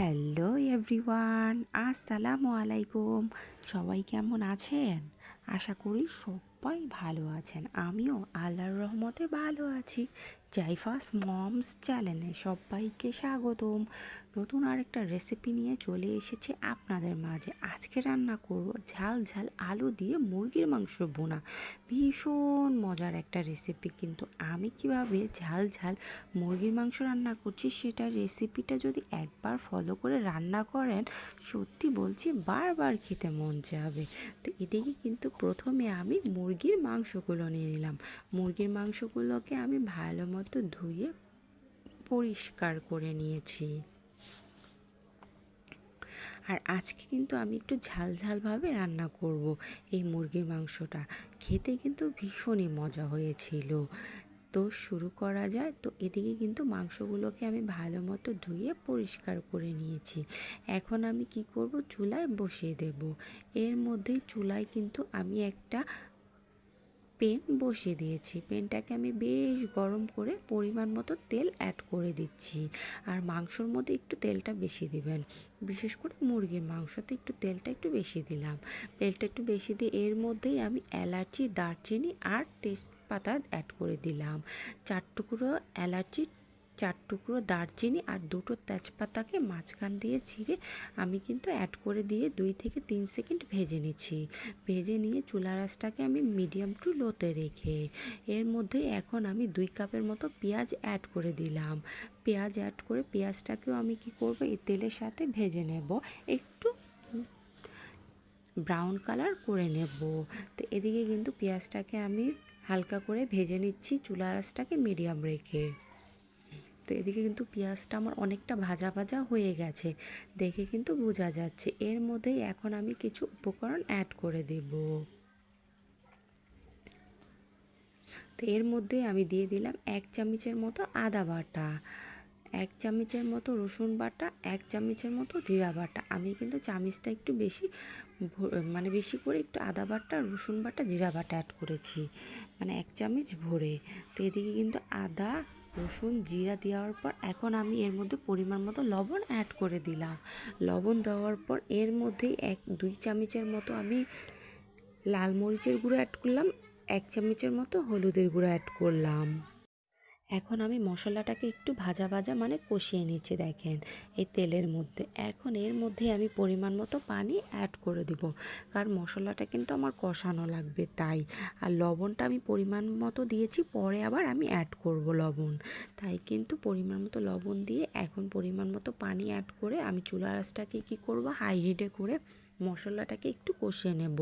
Hello everyone আসসালামু আলাইকুম। সবাই কেমন আছেন? আশা করি সবাই ভালো আছেন। আমিও আল্লাহর রহমতে ভালো আছি। জাইফাস মমস চ্যানেলে সবাইকে স্বাগতম। নতুন আরেকটা রেসিপি নিয়ে চলে এসেছে আপনাদের মাঝে। আজকে রান্না করব ঝাল ঝাল আলু দিয়ে মুরগির মাংস বোনা। ভীষণ মজার একটা রেসিপি কিন্তু আমি কীভাবে ঝাল ঝাল মুরগির মাংস রান্না করছি সেটা রেসিপিটা যদি একবার ফলো করে রান্না করেন, সত্যি বলছি বারবার খেতে মন যাবে তো এদিকে কিন্তু প্রথমে আমি মুরগির মাংসগুলো নিয়ে নিলাম। মুরগির মাংসগুলোকে আমি ভালো মতো ধুয়ে পরিষ্কার করে নিয়েছি। আর আজকে কিন্তু আমি একটু ঝাল ঝালভাবে রান্না করব এই মুরগির মাংসটা। খেতে কিন্তু ভীষণই মজা হয়েছিল। তো শুরু করা যায়। তো এদিকে কিন্তু মাংসগুলোকে আমি ভালো মতো ধুয়ে পরিষ্কার করে নিয়েছি। এখন আমি কি করব? চুলায় বসিয়ে দেব। এর মধ্যেই চুলায় কিন্তু আমি একটা পেন বসিয়ে দিয়েছি। পেনটাকে আমি বেশ গরম করে পরিমাণ মতো তেল অ্যাড করে দিচ্ছি। আর মাংসর মধ্যে একটু তেলটা বেশি দিবেন। বিশেষ করে মুরগির মাংসতে একটু তেলটা একটু বেশি দিলাম। তেলটা একটু বেশি দিয়ে এর মধ্যেই আমি এলাচি, দারচিনি আর তেজপাতা অ্যাড করে দিলাম। চার টুকরো এলাচি, চার টুকরো দারচিনি আর দুটো তেজপাতাকে মাঝখান দিয়ে ছিঁড়ে আমি কিন্তু অ্যাড করে দিয়ে দুই থেকে তিন সেকেন্ড ভেজে নিচ্ছি। ভেজে নিয়ে চুলা রাসটাকে আমি মিডিয়াম টু লোতে রেখে, এর মধ্যে এখন আমি দুই কাপের মতো পেঁয়াজ অ্যাড করে দিলাম। পেঁয়াজ অ্যাড করে পেঁয়াজটাকেও আমি কি করব, এই তেলের সাথে ভেজে নেব। একটু ব্রাউন কালার করে নেব। তো এদিকে কিন্তু পেঁয়াজটাকে আমি হালকা করে ভেজে নিচ্ছি চুলা রাসটাকে মিডিয়াম রেখে। তো এদিকে কিন্তু পেঁয়াজটা আমার অনেকটা ভাজা ভাজা হয়ে গেছে, দেখে কিন্তু বোঝা যাচ্ছে। এর মধ্যেই এখন আমি কিছু উপকরণ অ্যাড করে দেব। তো এর মধ্যে আমি দিয়ে দিলাম এক চামচের মতো আদা বাটা, এক চামচের মতো রসুন বাটা, এক চামচের মতো জিরা বাটা। আমি কিন্তু চামচটা একটু বেশি মানে বেশি করে একটু আদা বাটা, রসুন বাটা, জিরা বাটা অ্যাড করেছি। মানে এক চামচ ভরে। তো এদিকে কিন্তু আদা, রসুন, জিরা দেওয়ার পর এখন আমি এর মধ্যে পরিমাণ মতো লবণ অ্যাড করে দিলাম। লবণ দেওয়ার পর এর মধ্যেই এক, দুই চামচের মতো আমি লাল মরিচের গুঁড়ো অ্যাড করলাম, এক চামচের মতো হলুদের গুঁড়ো অ্যাড করলাম। এখন আমি মশলাটাকে একটু ভাজা ভাজা মানে কষিয়ে নিচ্ছি, দেখেন। এই তেলের মধ্যে। এখন এর মধ্যে আমি পরিমাণ মতো পানি অ্যাড করে দিব। কারণ মশলাটা কিন্তু আমার কষানো লাগবে তাই। আর লবণটা আমি পরিমাণ মতো দিয়েছি, পরে আবার আমি অ্যাড করব লবণ। তাই কিন্তু পরিমাণ মতো লবণ দিয়ে এখন পরিমাণ মতো পানি অ্যাড করে আমি চুলা আঁচটাকে কী করব হাই হিটে করে মশলাটাকে একটু কষিয়ে নেব।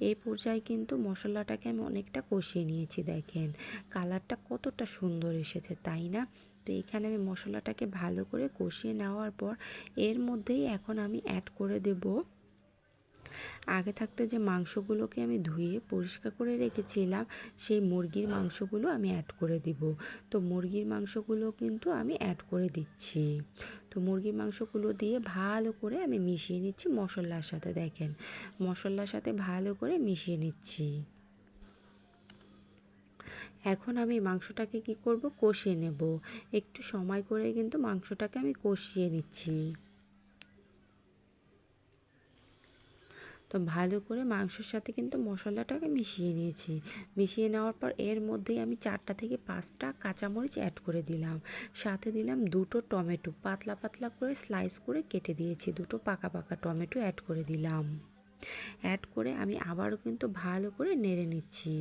এই পর্যায়ে কিন্তু মশলাটাকে আমি অনেকটা কষিয়ে নিয়েছি, দেখেন। কালারটা কতটা সুন্দর এসেছে, তাই না? তো এখানে আমি মশলাটাকে ভালো করে কষিয়ে নেওয়ার পর এর মধ্যেই এখন আমি অ্যাড করে দেবো আগে থাকতে যে মাংসগুলোকে আমি ধুয়ে পরিষ্কার করে রেখেছিলাম, সেই মুরগির মাংসগুলো আমি অ্যাড করে দিব। তো মুরগির মাংসগুলো কিন্তু আমি অ্যাড করে দিচ্ছি। তো মুরগির মাংসগুলো দিয়ে ভালো করে আমি মিশিয়ে নিচ্ছি মশলার সাথে, দেখেন। মশলার সাথে ভালো করে মিশিয়ে নিচ্ছি। এখন আমি মাংসটাকে কি করব? কষিয়ে নেব। একটু সময় করে কিন্তু মাংসটাকে আমি কষিয়ে নিচ্ছি। তো ভালো করে মাংসের সাথে কিন্তু মশলাটাকে মিশিয়ে নিয়েছি। মিশিয়ে নেওয়ার পর এর মধ্যেই আমি চারটা থেকে পাঁচটা কাঁচামরিচ অ্যাড করে দিলাম। সাথে দিলাম দুটো টমেটো। পাতলা পাতলা করে স্লাইস করে কেটে দিয়েছি। দুটো পাকা পাকা টমেটো অ্যাড করে দিলাম। অ্যাড করে আমি আবারও কিন্তু ভালো করে নেড়ে নিচ্ছি।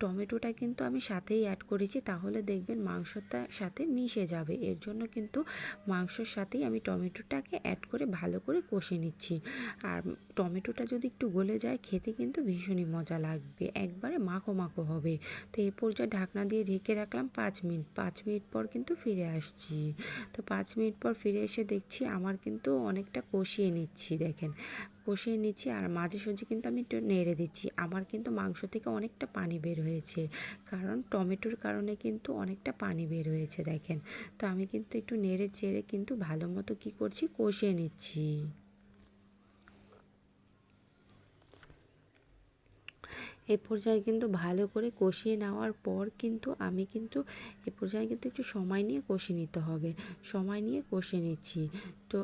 টমেটোটা কিন্তু আমি সাথেই অ্যাড করেছি, তাহলে দেখবেন মাংসটার সাথে মিশে যাবে। এর জন্য কিন্তু মাংসর সাথেই আমি টমেটোটাকে অ্যাড করে ভালো করে কষে নিচ্ছি। আর টমেটোটা যদি একটু গলে যায়, খেতে কিন্তু ভীষণই মজা লাগবে। একবারে মাখো মাখো হবে। তো এরপর যা ঢাকনা দিয়ে ঢেকে রাখলাম পাঁচ মিনিট। পাঁচ মিনিট পর কিন্তু ফিরে আসছি। তো পাঁচ মিনিট পর ফিরে এসে দেখছি আমার কিন্তু অনেকটা কষিয়ে নিচ্ছি, দেখেন। কষিয়ে নিচ্ছি আর মাঝে সুঝে কিন্তু আমি একটু নেড়ে দিচ্ছি। আমার কিন্তু মাংস থেকে অনেকটা পানি বের হয়েছে। কারণ টমেটোর কারণে কিন্তু অনেকটা পানি বের হয়েছে, দেখেন। তো আমি কিন্তু একটু নেড়ে চেড়ে কিন্তু ভালো মতো কী করছি, কষিয়ে নিচ্ছি। এ পর্যায়ে কিন্তু ভালো করে কষিয়ে নেওয়ার পর কিন্তু আমি কিন্তু এ পর্যায়ে কিন্তু একটু সময় নিয়ে কষিয়ে নিতে হবে। সময় নিয়ে কষিয়ে নিচ্ছি। তো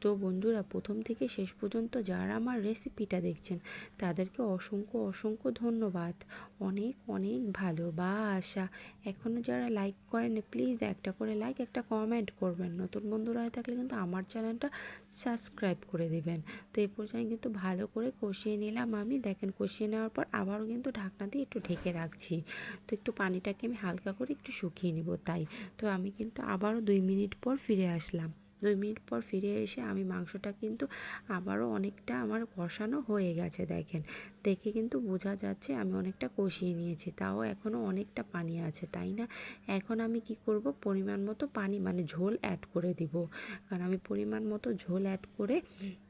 তো বন্ধুরা প্রথম থেকে শেষ পর্যন্ত যারা আমার রেসিপিটা দেখছেন, তাদেরকে অসংখ্য অসংখ্য ধন্যবাদ। অনেক অনেক ভালোবাসা। এখনও যারা লাইক করেন প্লিজ একটা করে লাইক একটা কমেন্ট করবেন। নতুন বন্ধুরা হয়ে থাকলে কিন্তু আমার চ্যানেলটা সাবস্ক্রাইব করে দিবেন। তো এই পর্যায়ে কিন্তু ভালো করে কষিয়ে নিলাম আমি। দেখেন, কষিয়ে নেওয়ার পর আবারও কিন্তু ঢাকনা দিয়ে একটু ঢেকে রাখছি। তো একটু পানিটাকে আমি হালকা করে একটু শুকিয়ে নিব তাই। তো আমি কিন্তু আবারও দুই মিনিট পর ফিরে আসলাম। দুই মিনিট পর ফিরে এসে আমি মাংসটা কিন্তু আবারও অনেকটা আমার কষানো হয়ে গেছে, দেখেন। দেখে কিন্তু বোঝা যাচ্ছে আমি অনেকটা কষিয়ে নিয়েছি, তাও এখনও অনেকটা পানি আছে, তাই না? এখন আমি কি করব? পরিমাণ মতো পানি মানে ঝোল অ্যাড করে দিব। কারণ আমি পরিমাণ মতো ঝোল অ্যাড করে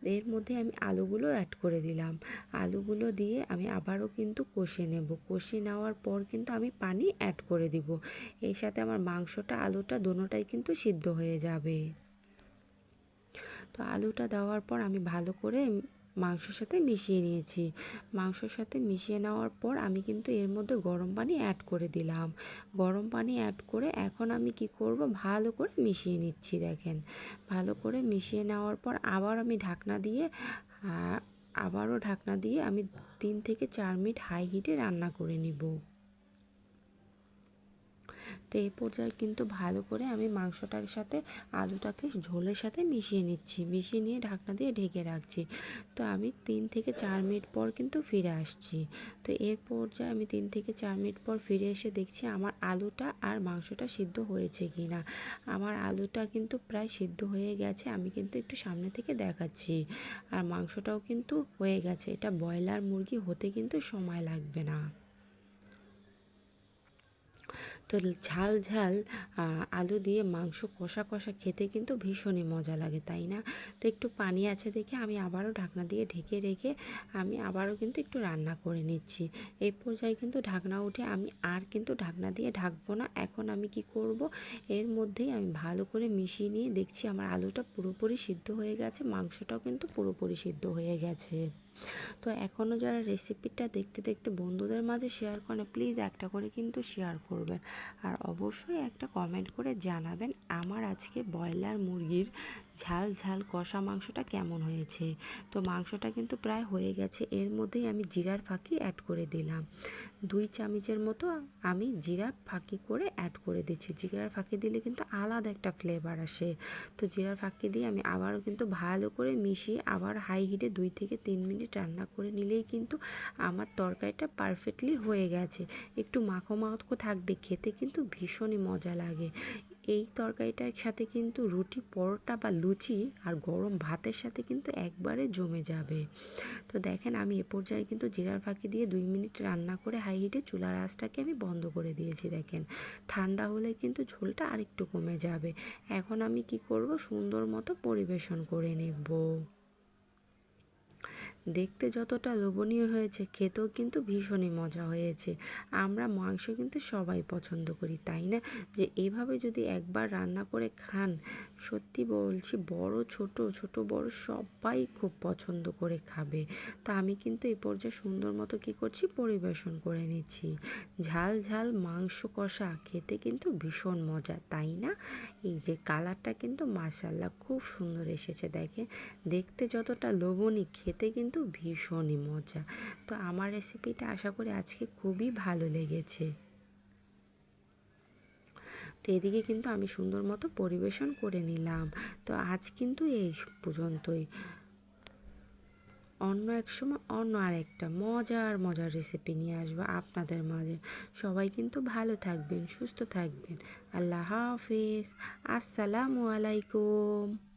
এর মধ্যে আমি আলুগুলো অ্যাড করে দিলাম। আলুগুলো দিয়ে আমি আবারও কিন্তু কষিয়ে নেব। কষিয়ে নেওয়ার পর কিন্তু আমি পানি অ্যাড করে দিব। এর সাথে আমার মাংসটা, আলুটা, দোনোটাই কিন্তু সিদ্ধ হয়ে যাবে। তো আলুটা দেওয়ার পর আমি ভালো করে মাংসর সাথে মিশিয়ে নিয়েছি। মাংসর সাথে মিশিয়ে নেওয়ার পর আমি কিন্তু এর মধ্যে গরম পানি অ্যাড করে দিলাম। গরম পানি অ্যাড করে এখন আমি কি করব? ভালো করে মিশিয়ে নিচ্ছি, দেখেন। ভালো করে মিশিয়ে নেওয়ার পর আবার আমি ঢাকনা দিয়ে আবারও ঢাকনা দিয়ে আমি তিন থেকে চার মিনিট হাই হিটে রান্না করে নিব। তো এই পর্যায়ে কিন্তু ভালো করে আমি মাংসটার সাথে আলুটাকে ঝোলের সাথে মিশিয়ে নিচ্ছি। মিশিয়ে নিয়ে ঢাকনা দিয়ে ঢেকে রাখছি। তো আমি তিন থেকে চার মিনিট পর কিন্তু ফিরে আসছি। তো এর পর্যায়ে আমি তিন থেকে চার মিনিট পর ফিরে এসে দেখছি আমার আলুটা আর মাংসটা সিদ্ধ হয়েছে কি না। আমার আলুটা কিন্তু প্রায় সিদ্ধ হয়ে গেছে, আমি কিন্তু একটু সামনে থেকে দেখাচ্ছি। আর মাংসটাও কিন্তু হয়ে গেছে। এটা ব্রয়লার মুরগি হতে কিন্তু সময় লাগবে না। তো ঝাল ঝাল আলু দিয়ে মাংস কষা কষা খেতে কিন্তু ভীষণই মজা লাগে, তাই না? তো একটু পানি আছে দেখে আমি আবারও ঢাকনা দিয়ে ঢেকে রেখে আমি আবারও কিন্তু একটু রান্না করে নিচ্ছি। এই পর্যায়ে কিন্তু ঢাকনা উঠে আমি আর কিন্তু ঢাকনা দিয়ে ঢাকবো না। এখন আমি কি করব? এর মধ্যেই আমি ভালো করে মিশিয়ে নিয়ে দেখছি আমার আলুটা পুরোপুরি সিদ্ধ হয়ে গেছে, মাংসটাও কিন্তু পুরোপুরি সিদ্ধ হয়ে গেছে। তো এখনও যারা রেসিপিটা দেখতে দেখতে বন্ধুদের মাঝে শেয়ার করেন প্লিজ একটা করে কিন্তু শেয়ার করবেন। আর অবশ্যই একটা কমেন্ট করে জানাবেন আমার আজকে ব্রয়লার মুরগির ঝাল ঝাল কষা মাংসটা কেমন হয়েছে। তো মাংসটা কিন্তু প্রায় হয়ে গেছে, এর মধ্যেই আমি জিরার ফাঁকি অ্যাড করে দিলাম। দুই চামচের মতো আমি জিরা ফাঁকি করে অ্যাড করে দিচ্ছি জিরার ফাঁকি দিলে কিন্তু আলাদা একটা ফ্লেভার আসে। তো জিরার ফাঁকি দিয়ে আমি আবারও কিন্তু ভালো করে মিশিয়ে আবার হাই হিটে দুই থেকে তিন মিনিট রান্না করে নিলেই কিন্তু আমার তরকারিটা পারফেক্টলি হয়ে গেছে। একটু মাখো মাখো থাকবে, খেতে কিন্তু ভীষণই মজা লাগে। এই তরকারিটার সাথে কিন্তু রুটি, পরোটা বা লুচি আর গরম ভাতের সাথে কিন্তু একবারে জমে যাবে। তো দেখেন আমি এ পর্যায়ে কিন্তু জিরার ফাঁকি দিয়ে দুই মিনিট রান্না করে হাই হিটে চুলার আঁচটাকে আমি বন্ধ করে দিয়েছি দেখেন। ঠান্ডা হলে কিন্তু ঝোলটা আরেকটু কমে যাবে। এখন আমি কি করব? সুন্দর মতো পরিবেশন করে নেব। দেখতে যতটা লোভনীয় হয়েছে, খেতেও কিন্তু ভীষণই মজা হয়েছে। আমরা মাংস কিন্তু সবাই পছন্দ করি, তাই না? যে এভাবে যদি একবার রান্না করে খান, সত্যি বলছি বড়, ছোট ছোট, বড় সবাই খুব পছন্দ করে খাবে। তো আমি কিন্তু এই পর্যায়ে সুন্দর মতো কী করছি, পরিবেশন করে নিচ্ছি। ঝাল ঝাল মাংস কষা খেতে কিন্তু ভীষণ মজা, তাই না? এই যে কালারটা কিন্তু মাসাল্লাহ খুব সুন্দর এসেছে দেখে দেখতে যতটা লোভনীয়, খেতে কিন্তু ভীষণই মজা। তো আমার রেসিপিটা আশা করি আজকে খুবই ভালো লেগেছে। তো এদিকে কিন্তু আমি সুন্দর মতো পরিবেশন করে নিলাম। তো আজ কিন্তু এই পর্যন্তই। অন্য এক সময় অন্য আরেকটা মজার মজার রেসিপি নিয়ে আসব আপনাদের মাঝে। সবাই কিন্তু ভালো থাকবেন, সুস্থ থাকবেন। আল্লাহ হাফিজ। আসসালামু আলাইকুম।